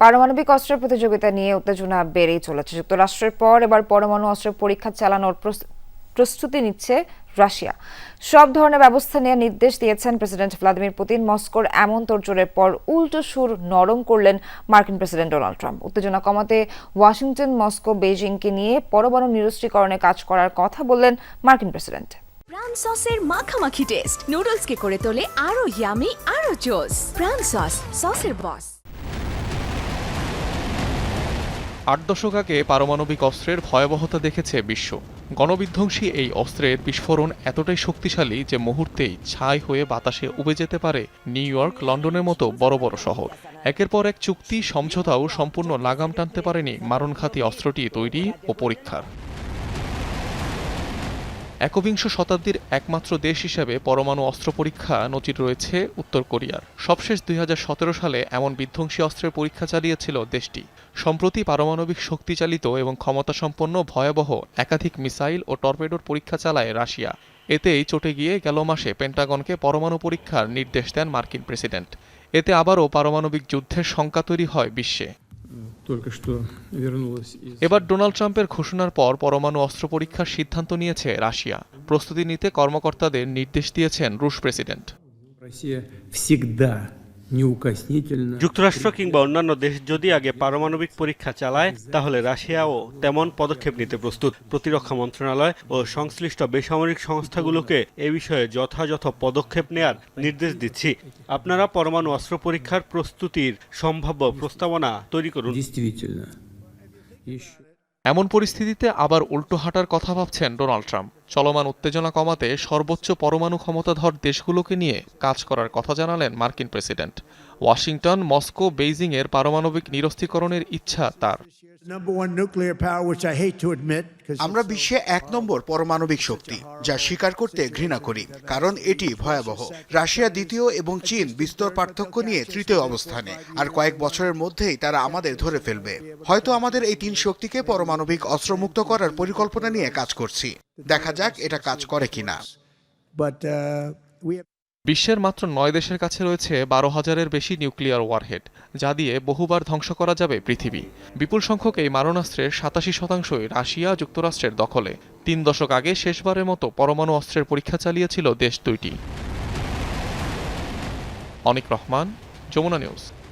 পারমাণবিক অস্ত্রের প্রতিযোগিতা নিয়ে উত্তেজনা বেড়েই চলেছে। যুক্তরাষ্ট্রের পর এবার পরমাণু অস্ত্রের পরীক্ষা চালানোর প্রস্তুতি নিচ্ছে রাশিয়া। সব ধরনের ব্যবস্থা নেওয়ার নির্দেশ দিয়েছেন প্রেসিডেন্ট ভ্লাদিমির পুতিন। মস্কোর এমন তোড়জোড়ের পর উল্টো সুর নরম করলেন মার্কিন প্রেসিডেন্ট ডোনাল্ড ট্রাম্প। উত্তেজনা কমাতে ওয়াশিংটন, মস্কো বেজিংকে নিয়ে পরমাণু নিরস্ত্রীকরণে কাজ করার কথা বললেন মার্কিন প্রেসিডেন্ট। প্রাণ সসের মাখামাখি টেস্ট নুডলসকে করে তোলে আরও ইয়ামি আরও জোস প্রাণ সস সসের বস আট দশক আগে পারমাণবিক অস্ত্রের ভয়াবহতা দেখেছে বিশ্ব। গণবিধ্বংসী এই অস্ত্রের বিস্ফোরণ এতটাই শক্তিশালী যে মুহূর্তেই ছাই হয়ে বাতাসে উবে যেতে পারে নিউ ইয়র্ক, লন্ডনের মতো বড় বড় শহর। একের পর এক চুক্তি, সমঝোতাও সম্পূর্ণ লাগাম টানতে পারেনি মারণঘাতী অস্ত্রটি তৈরি ও পরীক্ষার। একবিংশ শতাব্দীর একমাত্র দেশ হিসেবে পরমাণু অস্ত্র পরীক্ষা নজির রয়েছে উত্তর কোরিয়ার। সবশেষ দুই হাজার সতেরো সালে এমন বিধ্বংসী অস্ত্রের পরীক্ষা চালিয়েছিল দেশটি। সম্প্রতি পারমাণবিক শক্তিচালিত এবং ক্ষমতাসম্পন্ন ভয়াবহ একাধিক মিসাইল ও টর্পেডোর পরীক্ষা চালায় রাশিয়া। এতেই চটে গিয়ে গেল মাসে পেন্টাগনকে পরমাণু পরীক্ষার নির্দেশ দেন মার্কিন প্রেসিডেন্ট। এতে আবারও পারমাণবিক যুদ্ধের শঙ্কা তৈরি হয় বিশ্বে। এবার ডোনাল্ড ট্রাম্পের ঘোষণার পর পরমাণু অস্ত্র পরীক্ষার সিদ্ধান্ত নিয়েছে রাশিয়া। প্রস্তুতি নিতে কর্মকর্তাদের নির্দেশ দিয়েছেন রুশ প্রেসিডেন্ট। যুক্তরাষ্ট্র কিংবা অন্যান্য দেশ যদি আগে পারমাণবিক পরীক্ষা চালায় তাহলে রাশিয়াও তেমন পদক্ষেপ নিতে প্রস্তুত। প্রতিরক্ষা মন্ত্রণালয় ও সংশ্লিষ্ট বেসামরিক সংস্থাগুলোকে এ বিষয়ে যথাযথ পদক্ষেপ নেয়ার নির্দেশ দিচ্ছি। আপনারা পরমাণু অস্ত্র পরীক্ষার প্রস্তুতির সম্ভাব্য প্রস্তাবনা তৈরি করুন। এমন পরিস্থিতিতে আবার উল্টো হাঁটার কথা ভাবছেন ডোনাল্ড ট্রাম্প। চলমান উত্তেজনা কমাতে সর্বোচ্চ পরমাণু ক্ষমতাধর দেশগুলোকে নিয়ে কাজ করার কথা জানালেন মার্কিন প্রেসিডেন্ট। ওয়াশিংটন মস্কো বেইজিং এর পারমাণবিক নিরস্ত্রীকরণের ইচ্ছা তার। আমরা বিশ্বে এক নম্বর পারমাণবিক শক্তি যা স্বীকার করতে ঘৃণা করি কারণ এটি ভয়াবহ। রাশিয়া দ্বিতীয় এবং চীন বিস্তর পার্থক্য নিয়ে তৃতীয় অবস্থানে আর কয়েক বছরের মধ্যেই তারা আমাদের ধরে ফেলবে। হয়তো আমাদের এই তিন শক্তিকে পারমাণবিক অস্ত্রমুক্ত করার পরিকল্পনা নিয়ে কাজ করছি। দেখা যাক এটা কাজ করে কিনা। বিশ্বের মাত্র নয় দেশের কাছে রয়েছে বারো হাজারের বেশি নিউক্লিয়ার ওয়ারহেড, যা দিয়ে বহুবার ধ্বংস করা যাবে পৃথিবী। বিপুল সংখ্যক এই মারণাস্ত্রের সাতাশি শতাংশই রাশিয়া যুক্তরাষ্ট্রের দখলে। তিন দশক আগে শেষবারের মতো পরমাণু অস্ত্রের পরীক্ষা চালিয়েছিল দেশ দুইটি। অনিক রহমান, যমুনা নিউজ।